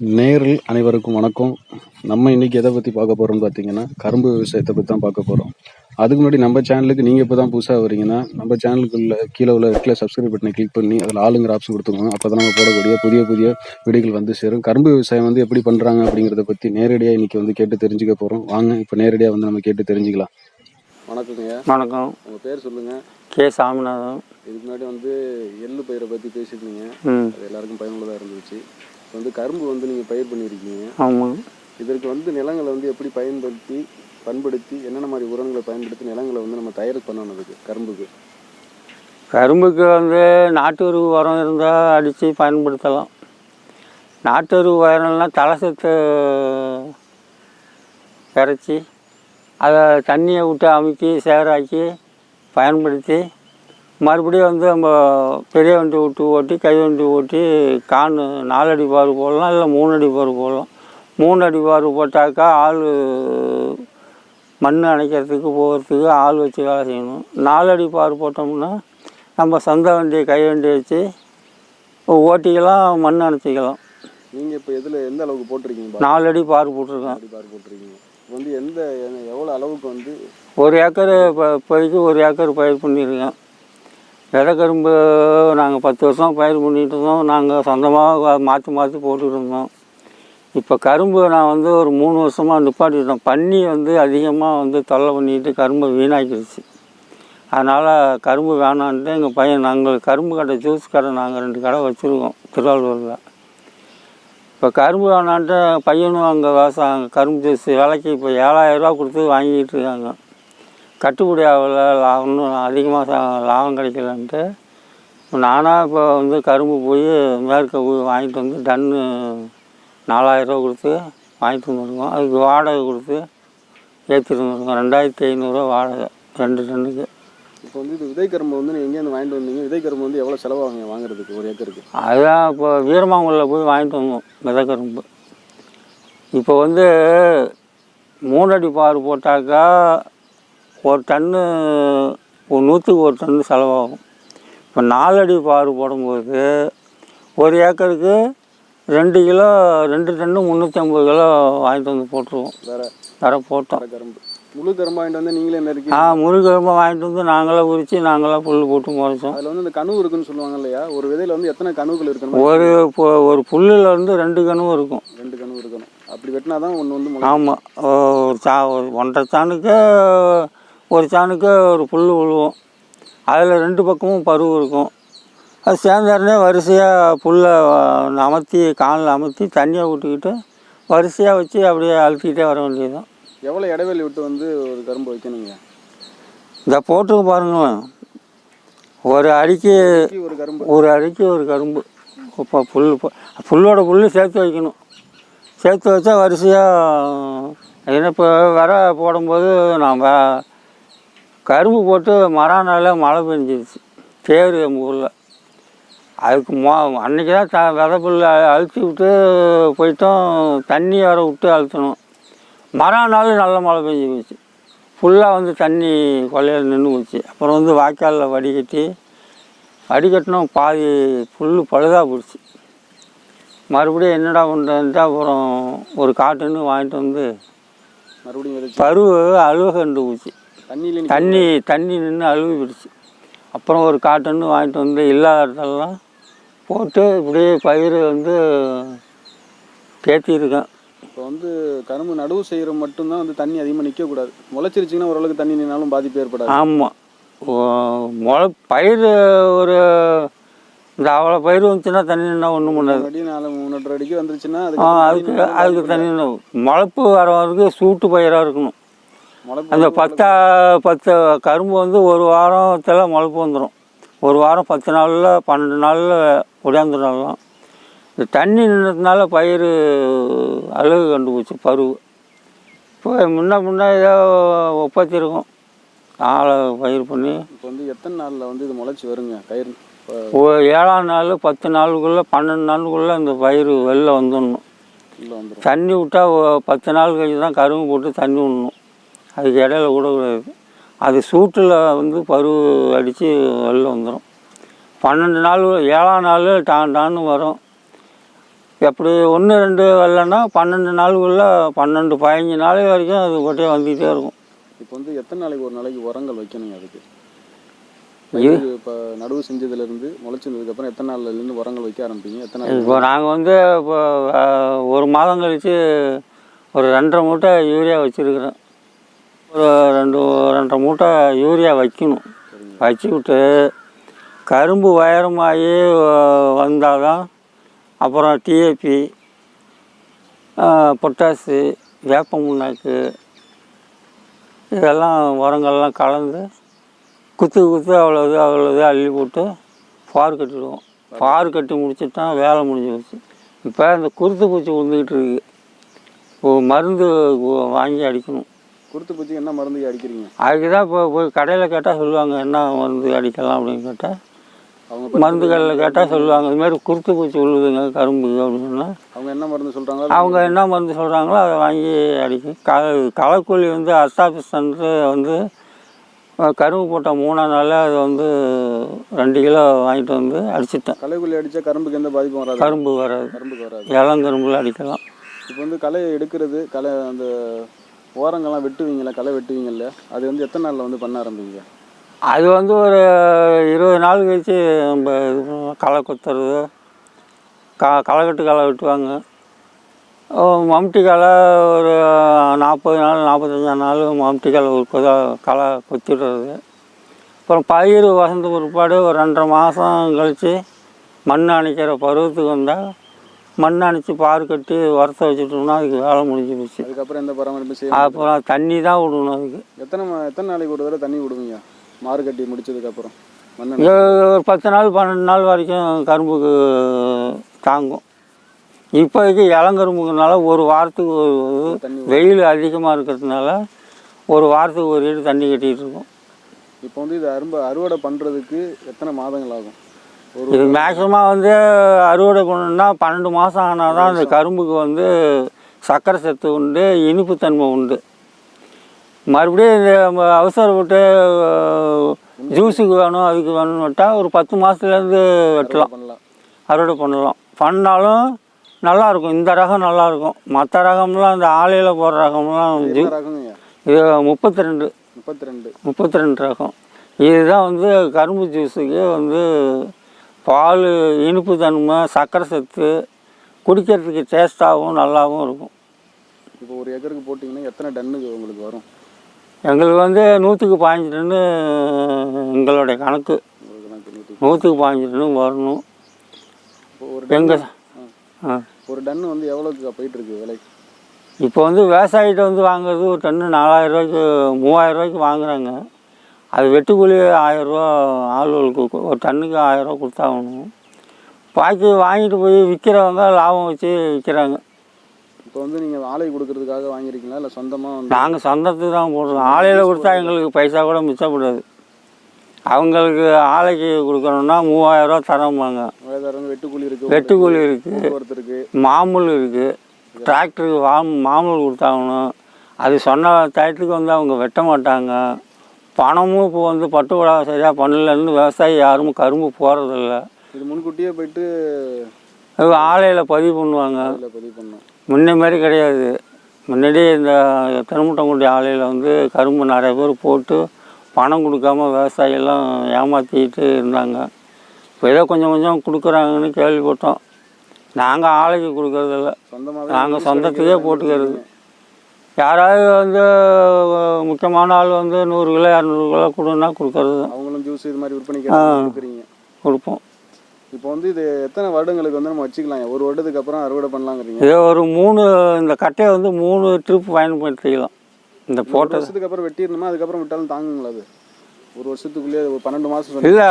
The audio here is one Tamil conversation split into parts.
நேயர்கள் அனைவருக்கும் வணக்கம். நம்ம இன்னைக்கு எதை பற்றி பார்க்க போகிறோம்னு பார்த்தீங்கன்னா கரும்பு விவசாயத்தை பற்றி தான் பார்க்க போகிறோம் அதுக்கு முன்னாடி நம்ம சேனலுக்கு நீங்கள் இப்போ தான் புதுசாக வரீங்கன்னா நம்ம சேனலுக்குள்ள கீழே உள்ள ரெட்டில் சப்ஸ்கிரைப் பட்டனை கிளிக் பண்ணி அதில் ஆளுங்கிற ஆப்ஷன் கொடுத்துக்கோங்க. அப்போ தான் நம்ம போடக்கூடிய புதிய புதிய வீடியோகள் வந்து சேரும். கரும்பு விவசாயம் வந்து எப்படி பண்ணுறாங்க அப்படிங்கிறத பற்றி நேரடியாக இன்னைக்கு வந்து கேட்டு தெரிஞ்சுக்க போகிறோம் வாங்க இப்போ நேரடியாக வந்து நம்ம கேட்டு தெரிஞ்சுக்கலாம். வணக்கங்க வணக்கம். உங்கள் பேர் சொல்லுங்கள் கே. சாமிநாதன். இதுக்கு முன்னாடி வந்து எள்ளு பயிரை பற்றி பேசியிருந்தீங்க. அது எல்லாருக்கும் பயனுள்ளதாக இருந்துச்சு. வந்து கரும்பு வந்து நீங்கள் பயிர் பண்ணியிருக்கீங்க. ஆமாம் இதற்கு வந்து நிலங்களை வந்து எப்படி பயன்படுத்தி பண்படுத்தி என்னென்ன மாதிரி உரங்களை பயன்படுத்தி நிலங்களை வந்து நம்ம தயார் பண்ணணும் அதுக்கு கரும்புக்கு? கரும்புக்கு வந்து நாட்டு எருவு உரம் இருந்தால் அடித்து பயன்படுத்தலாம். நாட்டு எருவு உரம்லாம் தலை சத்து இறச்சி அதை தண்ணியை விட்டு அமுக்கி சேராக்கி பயன்படுத்தி மறுபடியும் வந்து நம்ம பெரிய வண்டி விட்டு ஓட்டி கை வண்டி ஓட்டி கான் நாலடி பாரு போடலாம் இல்லை மூணு அடி பாரு போடலாம். மூணு அடி பாரு போட்டாக்கா ஆள் மண் அணைக்கிறதுக்கு போகிறதுக்கு ஆள் வச்சு வேலை செய்யணும். நாலடி பார் போட்டோம்னா நம்ம சொந்த வண்டி கை வண்டி வச்சு ஓட்டிக்கலாம் மண் அணைச்சிக்கலாம். நீங்கள் இப்போ எதில் எந்த அளவுக்கு போட்டிருக்கீங்க? நாலடி பார் போட்டிருக்கோம் பாடி பார் போட்டிருக்கீங்க. வந்து எந்த எவ்வளோ அளவுக்கு வந்து ஒரு ஏக்கர் இப்போ இப்போதைக்கு ஒரு ஏக்கர் பயிர் பண்ணியிருக்கேன். விதை கரும்பு நாங்கள் பத்து வருஷம் பயிர் பண்ணிட்டு இருந்தோம். நாங்கள் சொந்தமாக மாற்றி மாற்றி போட்டுக்கிட்டு இருந்தோம். இப்போ கரும்பு நான் வந்து ஒரு மூணு வருஷமாக நிப்பாட்டிட்டோம் பன்னி வந்து அதிகமாக வந்து தொல்லை பண்ணிட்டு கரும்பு வீணாக்கிடுச்சு அதனால் கரும்பு வேணான்ட்டு எங்கள் பையன் நாங்கள் கரும்பு கடை ஜூஸ் கடை நாங்கள் ரெண்டு கடை வச்சுருக்கோம் திருவாரூரில். இப்போ கரும்பு வேணான்ட்டு பையனும் அங்கே விவசாயம் கரும்பு ஜூஸ் விலைக்கு இப்போ ஏழாயிரரூவா கொடுத்து வாங்கிட்டு இருக்காங்க. கட்டுப்படி ஆகல லாபம் அதிகமாக லாபம் கிடைக்கலன்ட்டு நானாக இப்போ வந்து கரும்பு போய் மேற்க போய் வாங்கிட்டு வந்து டன்னு நாலாயிரரூவா கொடுத்து வாங்கிட்டு வந்துருக்கோம் அதுக்கு வாடகை கொடுத்து ஏற்றிட்டு வந்துருக்கோம் ரெண்டாயிரத்தி ஐநூறுரூவா வாடகை ரெண்டு டன்னுக்கு. இப்போ வந்து இது விதை கரும்பு வந்து நீங்கள் எங்கேருந்து வாங்கிட்டு வந்தீங்க? விதை கரும்பு வந்து எவ்வளோ செலவாகுங்க வாங்குறதுக்கு ஒரு ஏக்கருக்கு? அதுதான் இப்போ வீரமாங்குள்ள போய் வாங்கிட்டு வந்தோம் விதை கரும்பு. இப்போ வந்து மூணடி பார் போட்டாக்கா ஒரு டன்னு ஒரு நூற்றுக்கு ஒரு டன்னு செலவாகும். இப்போ நாலடி பார் போடும்போது ஒரு ஏக்கருக்கு ரெண்டு கிலோ ரெண்டு டன்னு முந்நூற்றி ஐம்பது கிலோ வாங்கிட்டு வந்து போட்டுருவோம். வேற. தர போட்டோம். வேற கரும்பு. முழு கரும்பு வாங்கிட்டு வந்து நீங்களே நெருக்கி ஆ முருகரும்பை வாங்கிட்டு வந்து நாங்களே உரித்து நாங்களே புல் போட்டு முளைச்சோம். அதில் வந்து இந்த கனவு இருக்குன்னு சொல்லுவாங்க இல்லையா? ஒரு விதையில வந்து எத்தனை கனவுகள் இருக்கணும் ஒரு ஒரு புல்லில் இருந்து ரெண்டு கணும் இருக்கும். ரெண்டு கனவு இருக்கணும். அப்படி வெட்டினா தான் ஒன்று வந்து ஆமாம் ஒரு சா ஒரு ஒன்றரை சாணுக்கு ஒரு சாணுக்கு ஒரு புல் விழுவும். அதில் ரெண்டு பக்கமும் பருவு இருக்கும். அது சேர்ந்தாருனே வரிசையாக புல்லை அமர்த்தி காலில் அமர்த்தி தண்ணியை விட்டுக்கிட்டு வரிசையாக வச்சு அப்படியே அழுத்திக்கிட்டே வர வேண்டியதுதான். எவ்வளோ இடைவெளி விட்டு வந்து ஒரு கரும்பு வைக்கணுங்க? இந்த போட்டுக்கு பாருங்களேன். ஒரு அடிக்கு ஒரு கரும்பு. ஒரு அடிக்கு ஒரு கரும்பு. இப்போ புல் புல்லோட புல் சேர்த்து வைக்கணும். சேர்த்து வச்சா வரிசையாக ஏன்னா இப்போ வர போடும்போது நான் கரும்பு போட்டு மறாநாள் மழை பெஞ்சிருச்சு. தேர் எங்கள் ஊரில். அதுக்கு மோ அன்றைக்கி தான் த விதை புல் அழுத்தி விட்டு போயிட்டோம். தண்ணி வர விட்டு அழுத்தணும். மறாநாள் நல்ல மழை பெஞ்சு போச்சு. ஃபுல்லாக வந்து தண்ணி கொள்ளையில் நின்று போச்சு. அப்புறம் வந்து வாய்க்காலில் வடிகட்டி வடிகட்டினோம் பாதி புல் பழுதாக போச்சு. மறுபடியும் என்னடா பண்ணுறதுன்ட்டு அப்புறம் ஒரு காட்டுன்னு வாங்கிட்டு வந்து மறுபடியும் பருவு அழுவ கண்டு போச்சு. தண்ணியிலே தண்ணி தண்ணி நின்று அழுவி போயிடுச்சு. அப்புறம் ஒரு காட்டுன்னு வாங்கிட்டு வந்து இல்லாத இடத்துலலாம் போட்டு இப்படியே பயிர் வந்து தேத்தியிருக்கேன். இப்போ வந்து கரும்பு நடவு செய்கிற மட்டும்தான் வந்து தண்ணி அதிகமாக நிற்கக்கூடாது முளைச்சிருச்சிங்கன்னா ஓரளவுக்கு தண்ணி நின்னாலும் பாதிப்பு ஏற்படாது. ஆமாம் முளை பயிர் ஒரு இந்த அவ்வளோ பயிர் வந்துச்சுன்னா தண்ணி நின்னா ஒன்றும் பண்ணாது. அடி நாலு மூணு அடிக்கு வந்துருச்சுன்னா அதுக்கு அதுக்கு தண்ணி முளைப்பு வர வரைக்கும் சூட்டு பயிராக இருக்கணும். அந்த பத்தா பத்து கரும்பு வந்து ஒரு வாரத்தில் முளைப்பு வந்துடும் ஒரு வாரம் பத்து நாளில் பன்னெண்டு நாளில் உடையாந்துடலாம் இந்த தண்ணி நின்றதுனால பயிர் அழுகு கண்டுபிடிச்சி பருவு. இப்போ முன்ன முன்ன ஏதோ உற்பத்தி இருக்கும் ஆளை பயிர் பண்ணி இப்போ வந்து எத்தனை நாளில் வந்து இது முளைச்சி வருங்க ஒரு ஏழாம் நாள் பத்து நாளுக்குள்ளே பன்னெண்டு நாளுக்குள்ளே இந்த பயிர் வெளில வந்துடணும். தண்ணி விட்டால் பத்து நாள் கழிச்சு தான் கரும்பு போட்டு தண்ணி விடணும். அதுக்கு இடையில விடக்கூடாது அது சூட்டில் வந்து பருவு அடித்து வெளில வந்துடும் பன்னெண்டு நாள் ஏழாம் நாள் டான் டான்னு வரும். எப்படி ஒன்று ரெண்டு வரலன்னா பன்னெண்டு நாளுக்குள்ள பன்னெண்டு பதினஞ்சு நாள் வரைக்கும் அது கொட்டே வந்துக்கிட்டே இருக்கும். இப்போ வந்து எத்தனை நாளைக்கு ஒரு நாளைக்கு உரங்கள் வைக்கணுங்க அதுக்கு? இப்போ நடவு செஞ்சதுலேருந்து முளைச்சதுக்கப்புறம் எத்தனை நாள்லேருந்து உரங்கள் வைக்க ஆரம்பிப்பீங்க? எத்தனை இப்போ நாங்கள் வந்து இப்போ ஒரு மாதம் கழித்து ஒரு ரெண்டரை மூட்டை யூரியா வச்சுருக்குறோம். ஒரு ரெண்டு ரெண்டரை மூட்டை யூரியா வைக்கணும். வச்சுக்கிட்டு கரும்பு உயரமாகி வந்தால் தான் அப்புறம் டிஏபி பொட்டாசு வேப்ப முன்னாக்கு இதெல்லாம் உரங்கள்லாம் கலந்து குத்து குத்து அவ்வளோது அவ்வளோது அள்ளி போட்டு பார் கட்டிடுவோம். பார் கட்டி முடிச்சிட்டா வேலை முடிஞ்சு போச்சு. இப்போ இந்த குருத்து பூச்சி விழுந்துக்கிட்டு இருக்கு. மருந்து வாங்கி அடிக்கணும். குருத்து பூச்சி என்ன மருந்து அடிக்கிறீங்க? அதுக்கு தான் இப்போ போய் கடையில் கேட்டால் சொல்லுவாங்க என்ன மருந்து அடிக்கலாம்? அப்படின்னு கேட்டால் அவங்க மருந்து கடையில் கேட்டால் சொல்லுவாங்க. இது மாதிரி குருத்து பூச்சி விழுதுங்க கரும்பு அப்படின்னு சொன்னால் அவங்க என்ன மருந்து சொல்கிறாங்களோ அவங்க என்ன மருந்து சொல்கிறாங்களோ அதை வாங்கி அடிக்கும். க களைக்கொல்லி வந்து அஸ்டாபிஸ்டன்ட்டு வந்து கரும்பு போட்ட மூணாம் நாளில் அது வந்து ரெண்டு கிலோ வாங்கிட்டு வந்து அடிச்சிட்டேன். களைக்குள்ளி அடித்தா கரும்புக்கு எந்த பாதிப்பும் வராது. கரும்பு வராது. கரும்புக்கு வராது. இளங்கரும்புல அடிக்கலாம். இப்போ வந்து களை எடுக்கிறது களை அந்த ஓரங்கள்லாம் வெட்டுவீங்கல்ல களை வெட்டுவீங்கல்ல அது வந்து எத்தனை நாளில் வந்து பண்ண ஆரம்பிங்க? அது வந்து ஒரு இருபது நாள் கழிச்சு நம்ம இது களை கொத்துறது. க களைக்கட்டு களை வெட்டுவாங்க. மம்டி களை ஒரு நாற்பது நாள் நாற்பத்தஞ்சா நாள் மம்டி களை ஒரு கொதா களை கொத்திடுறது. அப்புறம் பயிர் வசந்த பிற்பாடு ஒரு ரெண்டரை மாதம் கழித்து மண் அணைக்கிற பருவத்துக்கு வந்தால் மண் அணைச்சி பார் கட்டி உரத்த வச்சுட்டோம்னா அதுக்கு வேலை முடிஞ்சு போச்சு. அதுக்கப்புறம் எந்த பராமரிப்பு செய்ய அப்புறம் தண்ணி தான் விடணும் அதுக்கு. எத்தனை எத்தனை நாளைக்கு ஒரு தடவை தண்ணி விடுவீங்க? மாறு கட்டி முடிச்சதுக்கப்புறம். ஒரு பத்து நாள் பன்னெண்டு நாள் வரைக்கும் கரும்புக்கு தாங்கும். இப்போதைக்கு இளங்கரும்புக்குனால ஒரு வாரத்துக்கு ஒரு தண்ணி வெயில் அதிகமாக இருக்கிறதுனால ஒரு வாரத்துக்கு ஒரு ஈடு தண்ணி கட்டிகிட்டு இருக்கோம். இப்போ வந்து இது அரும்பு அறுவடை பண்ணுறதுக்கு எத்தனை மாதங்கள் ஆகும்? இது மேக்ஸிமம் வந்து அறுவடை பண்ணணும்னா பன்னெண்டு மாதம் ஆனால் தான் அந்த கரும்புக்கு வந்து சர்க்கரை சத்து உண்டு இனிப்புத்தன்மை உண்டு. மறுபடியும் இந்த அவசரப்பட்டு ஜூஸுக்கு வேணும் அதுக்கு வேணும்னு விட்டால் ஒரு பத்து மாதத்துலேருந்து வெட்டலாம். அறுவடை பண்ணலாம். பண்ணாலும். நல்லா இருக்கும். இந்த ரகம் நல்லா இருக்கும். மற்ற ரகம்லாம் இந்த ஆலையில் போடுற ரகம்லாம் இது முப்பத்தி ரெண்டு முப்பத்தி ரெண்டு முப்பத்தி ரெண்டு ரகம். இதுதான் வந்து கரும்பு ஜூஸுக்கு வந்து பால் இனிப்பு தன்மை சர்க்கரை சத்து குடிக்கிறதுக்கு டேஸ்ட்டாகவும் நல்லாவும் இருக்கும். இப்போ ஒரு ஏக்கருக்கு போட்டிங்கன்னா எத்தனை டன்னுக்கு உங்களுக்கு வரும்? எங்களுக்கு வந்து நூற்றுக்கு பாஞ்சு டன்னு எங்களுடைய கணக்கு. நூற்றுக்கு பாஞ்சு. டன்னு வரணும். ஒரு எங்கள் ஒரு டன் வந்து எவ்வளோக்கு போயிட்டு இருக்கு விலை? இப்போ வந்து விவசாயிகிட்ட வந்து வாங்குறது ஒரு டன்னு நாலாயிரம் ரூபாய்க்கு மூவாயிரம் ரூபாய்க்கு வாங்குறாங்க. அது வெட்டுக்கூலி ஆயிரரூவா ஆளுகளுக்கு ஒரு டன்னுக்கு ஆயிரரூவா கொடுத்தாகணும். பாக்கி வாங்கிட்டு போய் விற்கிறவங்க லாபம் வச்சு விற்கிறாங்க இப்போ வந்து நீங்கள் ஆலை கொடுக்கறதுக்காக வாங்கியிருக்கீங்களா? இல்லை சொந்தமாக வந்து நாங்கள் சொந்தத்துக்கு தான் போடுறோம். ஆலையில் கொடுத்தா எங்களுக்கு பைசா கூட மிச்சப்படாது. அவங்களுக்கு ஆலைக்கு கொடுக்கணுன்னா மூவாயிரரூவா தரம்பாங்க. வெட்டுக்கூலி இருக்கு வெட்டுக்கூலி இருக்குது போக்குவரத்து இருக்கு. மாமூல் இருக்குது டிராக்டருக்கு வா மாமூல் கொடுத்தாகணும். அது சொன்ன டயத்துக்கு வந்து அவங்க வெட்ட மாட்டாங்க. பணமும் இப்போ வந்து பட்டுக்கூடா சரியாக பண்ணலன்னு விவசாயி யாரும் கரும்பு போகிறதில்ல இது முன்கூட்டியே போயிட்டு ஆலையில் பதிவு பண்ணுவாங்க. பதிவு பண்ணோம் முன்ன மாதிரி கிடையாது. முன்னாடி இந்த திருமுட்டங்குடி ஆலையில் வந்து கரும்பு நிறைய பேர் போட்டு பணம் கொடுக்காம விவசாயியெல்லாம் ஏமாற்றிட்டு இருந்தாங்க. இப்போ ஏதோ கொஞ்சம் கொஞ்சம் கொடுக்குறாங்கன்னு கேள்விப்பட்டோம். நாங்கள் ஆலைக்கு கொடுக்கறதில்ல. நாங்கள் சொந்தத்துக்கே போட்டுக்கிறது. யாராவது வந்து முக்கியமான ஆள் வந்து நூறு கிலோ இரநூறு கிலோ கொடுன்னா கொடுக்கறது. தான் அவங்களும் ஜூஸ் இது மாதிரி விற்பனைக்கு கொடுக்குறீங்க. கொடுப்போம். இப்போ வந்து இது எத்தனை வருடங்களுக்கு வந்து நம்ம வச்சுக்கலாம்? ஒரு வருடத்துக்கு அப்புறம் அறுவடை பண்ணலாங்கிறீங்க. இதே ஒரு மூணு இந்த கட்டையை வந்து மூணு ட்ரிப் பயன்படுத்திக்கலாம். இந்த ஒரு போட்டது. வருஷத்துக்கு அப்புறம் வெட்டிடணுமா? அதுக்கப்புறம் விட்டாலும் தாங்குங்களா அது? ஒரு வருஷத்துக்குள்ளேயே ஒரு பன்னெண்டு மாதம் இல்லை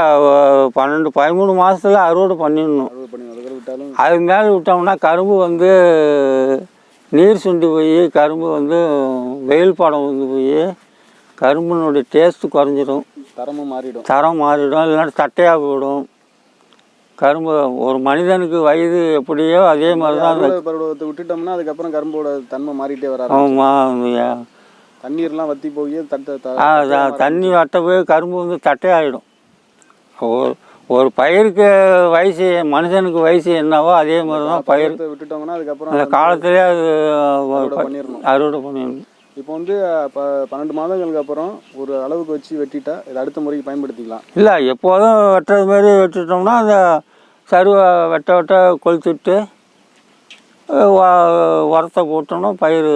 பன்னெண்டு பதிமூணு மாதத்துல அறுவடை பண்ணிடணும். அறுவடை பண்ணி அதுக்கப்புறம் விட்டாலும் அது மேலே விட்டோம்னா கரும்பு வந்து நீர் சுண்டி போய் கரும்பு வந்து வெயில் படம் வந்து போய் கரும்பினுடைய டேஸ்ட்டு குறைஞ்சிடும் தரமும் மாறிடும். தரம் மாறிடும். இல்லைன்னா தட்டையாக போயிடும். கரும்பு ஒரு மனிதனுக்கு வயது எப்படியோ அதே மாதிரி தான் பருவத்தை விட்டுட்டோம்னா அதுக்கப்புறம் கரும்போட தன்மை மாறிட்டே வர. ஆமாம் தண்ணீர்லாம் வத்தி போய் தட்ட தண்ணி வட்ட போய் கரும்பு வந்து தட்டையாயிடும். ஒரு ஒரு பயிருக்கு வயசு மனுஷனுக்கு வயசு என்னவோ அதே மாதிரி தான் பயிர். விட்டுட்டோம்னா அதுக்கப்புறம் அந்த காலத்திலே அது அறுவடை பண்ணிடணும். அறுவடை பண்ணிடணும். இப்போ வந்து ப பன்னெண்டு மாதங்களுக்கு அப்புறம் ஒரு அளவுக்கு வச்சு வெட்டிட்டா இது அடுத்த முறைக்கு பயன்படுத்திக்கலாம். இல்லை எப்போதும் வெட்டுறது மாதிரி வெட்டிட்டோம்னா அந்த சருவை வெட்ட வெட்ட கொளுத்துட்டு உரத்தை போட்டோம்னா பயிர்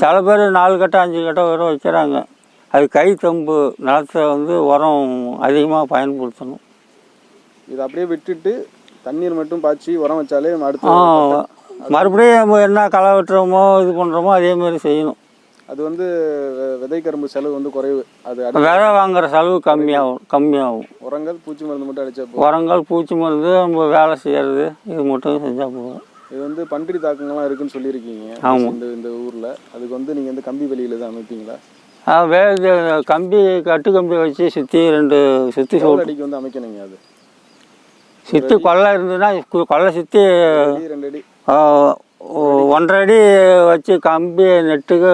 சில பேர் நாலு கட்டை அஞ்சு கட்டை வரை வைக்கிறாங்க. அது கை தம்பு நிலத்தை வந்து உரம் அதிகமாக பயன்படுத்தணும். இதை அப்படியே விட்டுட்டு தண்ணீர் மட்டும் பாய்ச்சி உரம் வச்சாலே அடுத்து மறுபடியும் நம்ம என்ன களை வெட்டுறோமோ இது பண்ணுறோமோ அதே மாதிரி செய்யணும். அது வந்து விதை கரும்பு செலவு வந்து குறைவு. அது விதை வாங்குற செலவு கம்மியாகும் கம்மியாகும். உரங்கள் பூச்சி மருந்து மட்டும் அடிச்சா உரங்கள் பூச்சி மருந்து நம்ம வேலை செய்கிறது இது மட்டும் செஞ்சால் போதும். இது வந்து பன்றி தாக்கங்கள்லாம் இருக்குன்னு சொல்லியிருக்கீங்க. ஆமா. இந்த இந்த ஊர்ல. அதுக்கு வந்து நீங்க வந்து கம்பி வெளியில தான் அமைப்பீங்களா? வே கம்பி கட்டு கம்பி வச்சு சுற்றி ரெண்டு சுற்றி அடிக்கு வந்து அமைக்கணுங்க அது. சுற்றி கொல்லை இருந்ததுன்னா கொல்லை சுற்றி அடி ரெண்டு அடி. ஒன்றரை அடி வச்சு கம்பி நெட்டுக்கு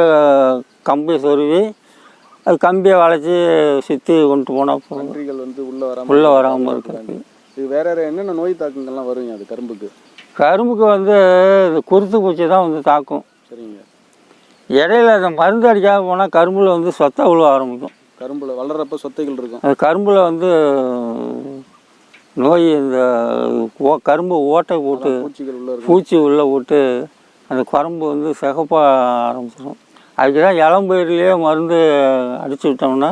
கம்பி சொருவி அது கம்பியை வளைச்சி சுற்றி கொண்டு போனால் பன்றிகள் வந்து உள்ள வராம உள்ளே வராமல் இருக்கிறது இது வேற வேற என்னென்ன நோய் தாக்கங்கள்லாம் வருங்க அது கரும்புக்கு? கரும்புக்கு வந்து இந்த குருத்து பூச்சி தான் வந்து தாக்கும். சரிங்க. இடையில அந்த மருந்து அடிக்காம போனால் கரும்பில் வந்து சொத்தை விழுவ ஆரம்பிக்கும். கரும்புல வளர்றப்ப சொத்தைகள் இருக்கும். அது கரும்பில் வந்து நோய் இந்த ஓ கரும்பு ஓட்டை போட்டு பூச்சிகள் உள்ள பூச்சி உள்ளே போட்டு அந்த கரும்பு வந்து சிகப்பாக ஆரம்பிச்சிடும் அதுக்கு தான் இளம்பயிர்லேயே மருந்து அடிச்சு விட்டோம்னா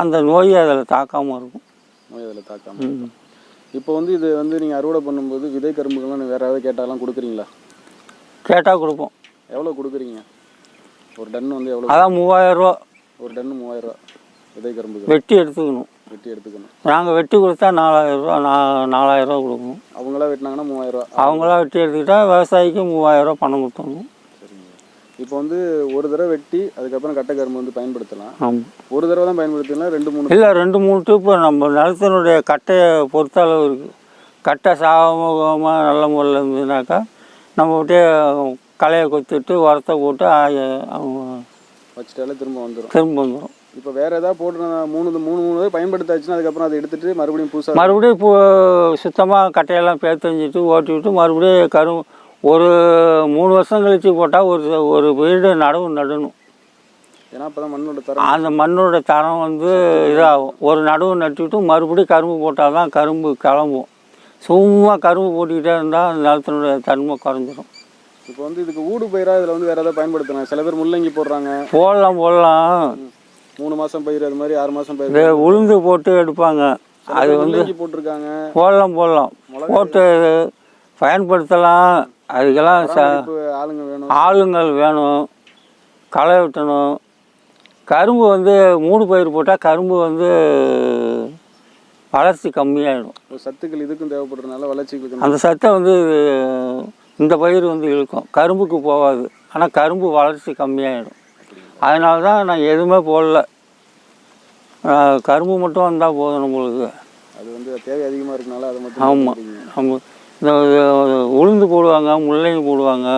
அந்த நோய் அதில் தாக்காமல் இருக்கும். நோய் அதில் தாக்காம இப்போ வந்து இது வந்து நீங்க அறுவடை பண்ணும்போது விதை கரும்புகள்லாம் வேற ஏதாவது கேட்டாலாம் கொடுக்குறீங்களா? கேட்டால் கொடுப்போம். எவ்வளோ கொடுக்குறீங்க? ஒரு டன் வந்து எவ்வளோ அதான் மூவாயிரரூவா ஒரு டன் மூவாயிரம் ரூபா. விதை கரும்புகள் வெட்டி எடுத்துக்கணும். வெட்டி எடுத்துக்கணும். நாங்கள் வெட்டி கொடுத்தா நாலாயிரரூவா நா நாலாயிரரூவா கொடுக்கணும் அவங்களா வெட்டினாங்கன்னா மூவாயிரம் ரூபா. அவங்களா வெட்டி எடுத்துக்கிட்டா விவசாயிக்கு மூவாயிரரூவா பணம் கொடுத்தணும் சரிங்க. இப்போ வந்து ஒரு தடவை வெட்டி அதுக்கப்புறம் கட்டை கரும்பு வந்து பயன்படுத்தலாம். ஆமாம் ஒரு தடவை தான் பயன்படுத்தலாம் ரெண்டு மூணு? இல்லை ரெண்டு மூணு டிப்பு நம்ம நிலத்தினுடைய கட்டையை பொறுத்த அளவு இருக்குது கட்டை சாமமாக நல்ல முறையில் இருந்ததுனாக்கா நம்ம அப்படியே களையை கொத்திட்டு உரத்தை போட்டு வச்சுட்டாலே திரும்ப வந்துடும் திரும்ப வந்துடும் இப்போ வேற ஏதாவது போட்டு மூணு மூணு மூணு பயன்படுத்தாச்சுன்னா அதுக்கப்புறம் அதை எடுத்துட்டு மறுபடியும் புதுசாக மறுபடியும் இப்போ சுத்தமாக கட்டையெல்லாம் பேத்தஞ்சிட்டு ஓட்டி விட்டு மறுபடியும் கரு ஒரு மூணு வருஷம் கழித்து போட்டால் ஒரு ஒரு வீடு நடவு நடணும். ஏன்னா அப்போ தான் மண்ணோட தரம் அந்த மண்ணோட தரம் வந்து இதாகும். ஒரு நடுவு நட்டுவிட்டு மறுபடியும் கரும்பு போட்டால் தான் கரும்பு கிளம்பும். சும்மா கரும்பு போட்டுக்கிட்டே இருந்தால் அந்த நிலத்தினுடைய தன்மை குறைஞ்சிரும். இப்போ வந்து இதுக்கு ஊடு பயிரா இதில் வந்து வேற ஏதாவது பயன்படுத்தலாம் சில பேர் முள்ளங்கி போடுறாங்க. போடலாம் போடலாம். மூணு மாசம் பயிர் அது மாதிரி ஆறு மாசம் பயிர் உளுந்து போட்டு எடுப்பாங்க. அது வந்து போட்டிருக்காங்க. போடலாம் போடலாம். போட்டு பயன்படுத்தலாம். அதுக்கெல்லாம் ஆளுங்க வேணும். ஆளுங்கள் வேணும். களை வெட்டணும். கரும்பு வந்து மூடு பயிர் போட்டால் கரும்பு வந்து வளர்ச்சி கம்மியாயிடும். சத்துக்கள் இதுக்கும் தேவைப்படுறதுனால வளர்ச்சிகளுக்கு அந்த சத்தை வந்து இந்த பயிர் வந்து இழுக்கும். கரும்புக்கு போகாது. ஆனால் கரும்பு வளர்ச்சி கம்மியாயிடும். அதனால தான் நான் எதுவுமே போடல. கரும்பு மட்டும் வந்தால் போதும் நம்மளுக்கு. அது வந்து தேவை அதிகமாக இருக்கனால அதை மட்டும் ஆமாம். நம்ம இந்த உளுந்து போடுவாங்க முள்ளங்கி போடுவாங்க.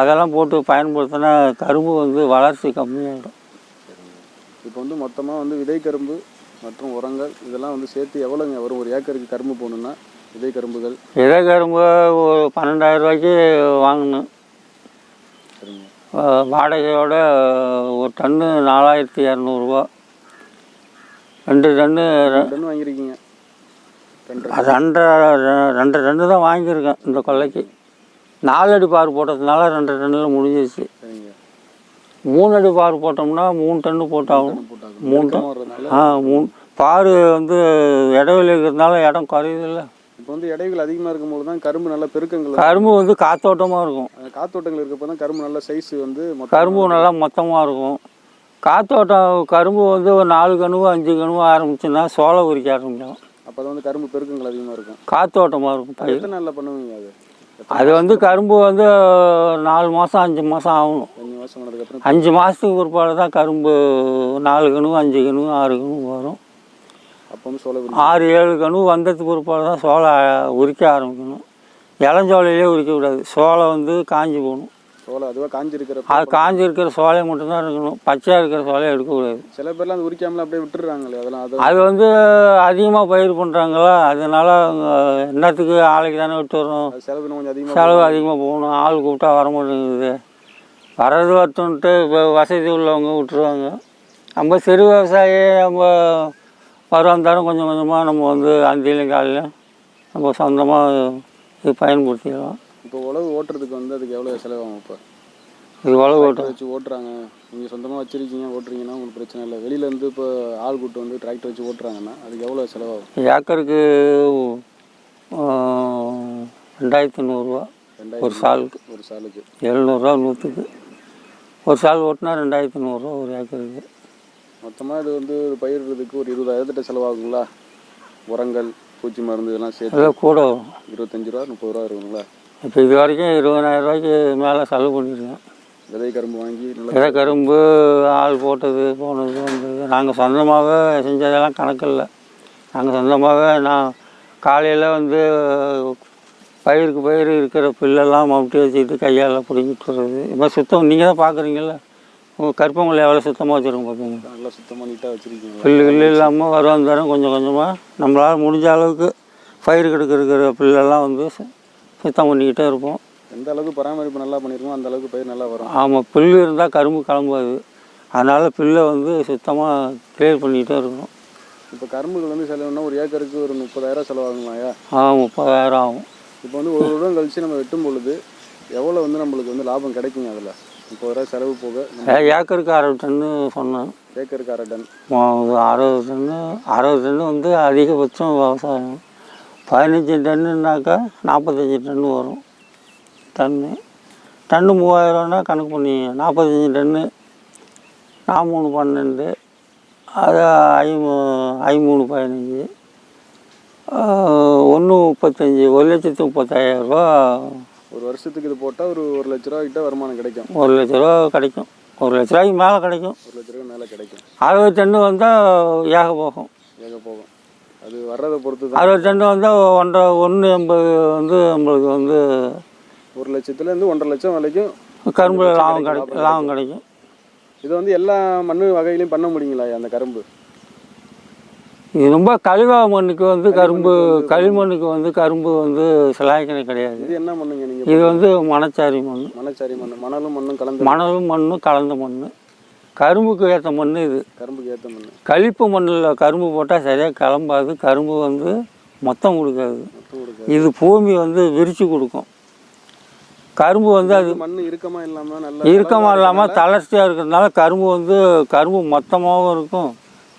அதெல்லாம் போட்டு பயன்படுத்தினா கரும்பு வந்து வளர்ச்சி கம்மியாயிடும். இப்போ வந்து மொத்தமாக வந்து விதை கரும்பு மற்றும் உரங்கள் இதெல்லாம் வந்து சேர்த்து எவ்வளோங்க வரும் ஒரு ஏக்கருக்கு கரும்பு போகணுன்னா விதை கரும்புகள் இதே கரும்பு ஒரு பன்னெண்டாயிரம் ரூபாய்க்கு வாங்கினேன். சரிங்க. வாடகையோட ஒரு டன்னு நாலாயிரத்தி இரநூறுவா. ரெண்டு டன்னு ரெ- டன் வாங்கியிருக்கீங்க. ரெண்டு அது ரெண்டரை ரெண்டு டன்னு தான் வாங்கியிருக்கேன் இந்த கொல்லைக்கு நாலு அடி பார் போட்டதுனால ரெண்டு டன்னில் முடிஞ்சிருச்சு. மூணு அடி பார் போட்டோம்னா மூணு டன்னு போட்டாகும். மூணு வர்றதுனால? ஆ மூணு பார் வந்து இடைவெளி இருக்கிறதுனால இடம் குறையுதில்ல. இப்போ வந்து எடைகள் அதிகமாக இருக்கும்போது தான் கரும்பு நல்ல பெருக்கங்கள். கரும்பு வந்து காத்தோட்டமாக இருக்கும். காத்தோட்டங்கள் இருக்கப்போ தான் கரும்பு நல்ல சைஸ் வந்து கரும்பு நல்லா மொத்தமாக இருக்கும். காத்தோட்டம் கரும்பு வந்து ஒரு நாலு கணுவு அஞ்சு கணுவு ஆரம்பிச்சுன்னா சோளை உரிக்க ஆரம்பிக்கும். அப்போ தான் வந்து கரும்பு பெருக்கங்கள் அதிகமாக இருக்கும். காத்தோட்டமாக இருக்கும் எத்தனை நாளில் பண்ணுவீங்க அது? அது வந்து கரும்பு வந்து நாலு மாதம் அஞ்சு மாதம் ஆகணும். அஞ்சு மாதத்துக்கு பிற்பாடு தான் கரும்பு நாலு கணுவு அஞ்சு கணுவு ஆறு கணுவு வரும். அப்போ வந்து சோள ஆறு ஏழு கணுவு வந்ததுக்கு பிற்பாடு தான் சோளை உரிக்க ஆரம்பிக்கணும். இளஞ்சோலையிலே உரிக்க கூடாது. சோளை வந்து காஞ்சி போகணும். சோளை அதுவாக காஞ்சிருக்கிற அது காஞ்சி இருக்கிற சோலையை மட்டும்தான் இருக்கணும். பச்சையாக இருக்கிற சோலையை எடுக்கக்கூடாது சில பேர்லாம் அது உரிக்காமல அப்படியே விட்டுறாங்களே அதெல்லாம் அதை. அது வந்து அதிகமாக பயிர் பண்ணுறாங்களா அதனால என்னத்துக்கு ஆளைக்கு தானே விட்டு வரோம் செலவு கொஞ்சம் அதிகமாக செலவு அதிகமாக போகணும். ஆள் கூப்பிட்டா வர மாட்டேங்குது. வர்றது வரட்டுன்ட்டு இப்போ வசதி உள்ளவங்க விட்டுருவாங்க. நம்ம சிறு விவசாயி நம்ம வருவாந்தாலும் கொஞ்சம் கொஞ்சமாக நம்ம வந்து அந்தியிலும் காலையிலும் நம்ம சொந்தமாக இது பயன்படுத்திக்கலாம். இப்போ உழவு ஓட்டுறதுக்கு வந்து அதுக்கு எவ்வளோ செலவாகும் இப்போ? இது உழவு டிராக்டர் வச்சு ஓட்டுறாங்க. நீங்கள் சொந்தமாக வச்சிருக்கீங்க ஓட்டுறீங்கன்னா உங்களுக்கு பிரச்சனை இல்லை. வெளியிலேருந்து இப்போ ஆள் கூட்டு வந்து டிராக்டர் வச்சு ஓட்டுறாங்கன்னா அதுக்கு எவ்வளோ செலவாகும்? ஏக்கருக்கு ரெண்டாயிரத்தி நூறுரூவா ஒரு சாலுக்கு. ஒரு சாலுக்கு. எழுநூறுவா நூற்றுக்கு. ஒரு சால் ஓட்டினா ரெண்டாயிரத்தி நூறுரூவா ஒரு ஏக்கருக்கு. மொத்தமாக இது வந்து பயிரிடுறதுக்கு ஒரு இருபதாயிரத்திட்ட செலவாகுங்களா? உரங்கள் பூச்சி மருந்து இதெல்லாம் சேர்த்து கூட இருபத்தஞ்சி ரூபா முப்பது ரூபா இருக்குங்களா? இப்போ இது வரைக்கும் இருபதாயிரம் ரூபாய்க்கு மேலே செலவு பண்ணியிருக்கேன் விதை கரும்பு வாங்கி விதை கரும்பு ஆள் போட்டது போனது வந்தது. நாங்கள் சொந்தமாகவே செஞ்சதெல்லாம் கணக்கு இல்லை நாங்கள் சொந்தமாகவே நான் காலையில் வந்து பயிருக்கு பயிர் இருக்கிற புல்லெல்லாம் மம்முட்டி வச்சுக்கிட்டு கையால் பிடிங்கிட்டு வர்றது. மாதிரி சுத்தம் நீங்கள் தான் பார்க்குறீங்கள உங்கள் கருப்பங்களை எவ்வளோ சுத்தமாக வச்சுருக்கோம் பார்த்துங்க நல்லா சுத்தமாக நீட்டாக வச்சுருக்கீங்களா புல்லு கில்லு இல்லாமல் வருவாங்க தரம் கொஞ்சம் கொஞ்சமாக நம்மளால் முடிஞ்ச அளவுக்கு பயிர் கெடுக்கிற புல்லெல்லாம் வந்து சுத்தம் பண்ணிக்கிட்டே இருப்போம். எந்த அளவுக்கு பராமரிப்பு நல்லா பண்ணியிருக்கோம் அந்த அளவுக்கு பயிர் நல்லா வரும். ஆமாம் புல் இருந்தால் கரும்பு கிளம்பாது அதனால் புல்லை வந்து சுத்தமாக கிளியர் பண்ணிக்கிட்டே இருக்கணும். இப்போ கரும்புகள் வந்து செலவுனா ஒரு ஏக்கருக்கு ஒரு முப்பதாயிரம் செலவாகுங்களாயா ஆ முப்பதாயிரம் ஆகும். இப்போ வந்து ஒரு வருடம் கழிச்சு நம்ம வெட்டும் பொழுது எவ்வளோ வந்து நம்மளுக்கு வந்து லாபம் கிடைக்குங்க அதில்? முப்பதாயிரம் செலவு போக ஏக்கருக்கு அறுபது டன்னு சொன்னேன். ஏக்கருக்கு அரை டன் அறுபது டன்னு அறுபது டன்னு வந்து அதிகபட்சம் விவசாயம். பதினஞ்சு டன்னுனாக்கா நாற்பத்தஞ்சு டன்னு வரும். டன்னு. டன்னு மூவாயிரம்னா கணக்கு பண்ணி நாற்பத்தஞ்சு டன்னு நான் மூணு பன்னெண்டு அது ஐமூ ஐமூணு பதினஞ்சு ஒன்று முப்பத்தஞ்சு ஒரு லட்சத்து முப்பத்தாயிரம் ரூபா ஒரு வருஷத்துக்கு இது போட்டால் ஒரு ஒரு லட்ச ரூபா கிட்ட வருமானம் கிடைக்கும். ஒரு லட்ச ரூபா கிடைக்கும். ஒரு லட்ச ரூபாய்க்கு மேலே கிடைக்கும். ஒரு லட்ச ரூபா மேலே கிடைக்கும். அறுபது டன்னு வந்தால் ஏக போகும். ஏக போகும். அது வர்றதை பொறுத்து தான் அறுபது டன்னு வந்தால் ஒன்றரை ஒன்று எண்பது வந்து நம்மளுக்கு வந்து ஒரு லட்சத்துலேருந்து ஒன்றரை லட்சம் வரைக்கும் கரும்பு லாபம் கிடைக்கும் லாபம் கிடைக்கும். இது வந்து எல்லா மண்ணு வகையிலையும் பண்ண முடியுங்களா அந்த கரும்பு? இது ரொம்ப கழிவா மண்ணுக்கு வந்து கரும்பு களிமண்ணுக்கு வந்து கரும்பு வந்து சிலாய்க்கணை கிடையாது. இது என்ன மண்ணுங்க நீங்கள் இது வந்து மணச்சாரி மண் மணச்சாரி மண் மணலும் மண்ணும் கலந்து மணலும் மண்ணும் கலந்த மண் கரும்புக்கு ஏற்ற மண் இது. கரும்புக்கு ஏற்ற மண் கழிப்பு மண்ணில் கரும்பு போட்டால் சரியாக கிளம்பாது. கரும்பு வந்து மொத்தம் கொடுக்காது. இது பூமி வந்து விரித்து கொடுக்கும். கரும்பு வந்து அது மண் இறுக்கமா இல்லாம நல்லா இறுக்கமாக இல்லாமல் தளர்ச்சியாக இருக்கிறதுனால கரும்பு வந்து கரும்பு மொத்தமாகவும் இருக்கும்.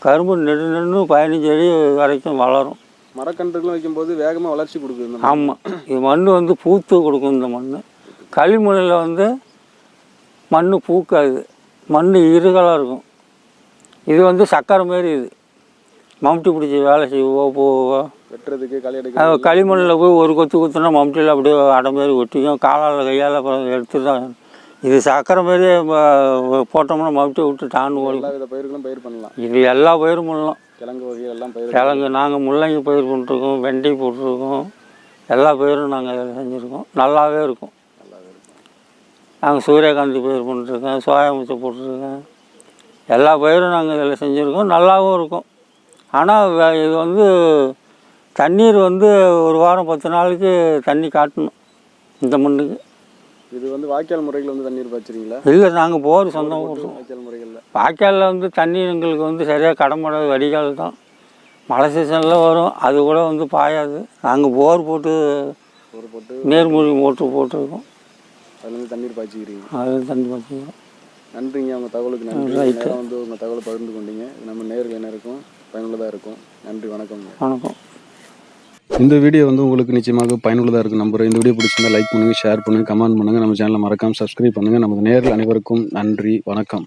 கரும்பு நெடு நெடு பதினஞ்சு அடி வரைக்கும் வளரும். மரக்கன்றுகளும் வைக்கும்போது வேகமா வளர்ச்சி கொடுக்குது. ஆமாம் இது மண் வந்து பூத்து கொடுக்கும் இந்த மண் களிமண்ணில் வந்து மண் பூக்காது. மண் இருகலாக இருக்கும். இது வந்து சக்கரை மாரி இது. மம்டி பிடிச்சி வேலை செய்வோ போவோ. வெட்டுறதுக்கு களை எடுக்க களிமண்ணில் போய் ஒரு கொத்து குத்துனா மம்டியில் அப்படியே அடை மாரி ஒட்டிக்கும். காலால் கையால் அப்புறம் எடுத்து தான் இது சக்கரை ம- போட்டோம்னா மம்டி விட்டு டான்னு ஓடி. எல்லா வித பயிர்களும் பயிர் பண்ணலாம். இது எல்லா பயிரும் பண்ணலாம். கிழங்கு வகைகள் எல்லாம் பயிர் கிழங்கு நாங்கள் முள்ளங்கி பயிர் பண்ணிருக்கோம் வெண்டை போட்டிருக்கோம். எல்லா பயிரும் நாங்கள் இதில் செஞ்சுருக்கோம். நல்லாவே இருக்கும். நல்லாவே இருக்கும். நாங்கள் சூரியகாந்தி பயிர் பண்ணிருக்கோம் சோயா முச்சை போட்டிருக்கோம். எல்லா பயிரும் நாங்கள் இதில் செஞ்சுருக்கோம். நல்லாவும் இருக்கும். ஆனால் இது வந்து தண்ணீர் வந்து ஒரு வாரம் பத்து நாளைக்கு தண்ணி காட்டணும். இந்த மண்ணுக்கு. இது வந்து வாய்க்கால் முறைகள் வந்து தண்ணீர் பாய்ச்சிருங்களா இல்லை நாங்கள் போர் சொந்தம். வாய்க்கால் முறைகள்ல. வாய்க்காலில் வந்து தண்ணி எங்களுக்கு வந்து சரியாக கடம்படாது வடிகால் தான். மழை சீசனில் வரும் அது கூட வந்து பாயாது. நாங்கள் போர் போட்டு ஒரு போட்டு நீர்மூழ்கி மோட்ரு போட்டிருக்கோம். அதுல இருந்து தண்ணீர் பாய்ச்சிக்கிறீங்க. அது தண்ணி பார்த்துக்கிறோம் நன்றிங்க உங்க தகவலுக்கு நன்றி. வந்து உங்க தகவலை பகிர்ந்து கொண்டீங்க. நம்ம நேர்கள் என்ன இருக்கும்? பயனுள்ளதா இருக்கும். நன்றி வணக்கம்ங்க. வணக்கம். இந்த வீடியோ வந்து உங்களுக்கு நிச்சயமாக பயனுள்ளதாக இருக்கும் நம்புகிறேன் இந்த வீடியோ பிடிச்சிருந்தா லைக் பண்ணுங்க ஷேர் பண்ணுங்கள் கமெண்ட் பண்ணுங்கள் நம்ம சேனலை மறக்காம சப்ஸ்கிரைப் பண்ணுங்கள் நமது நேரில் அனைவருக்கும் நன்றி வணக்கம்.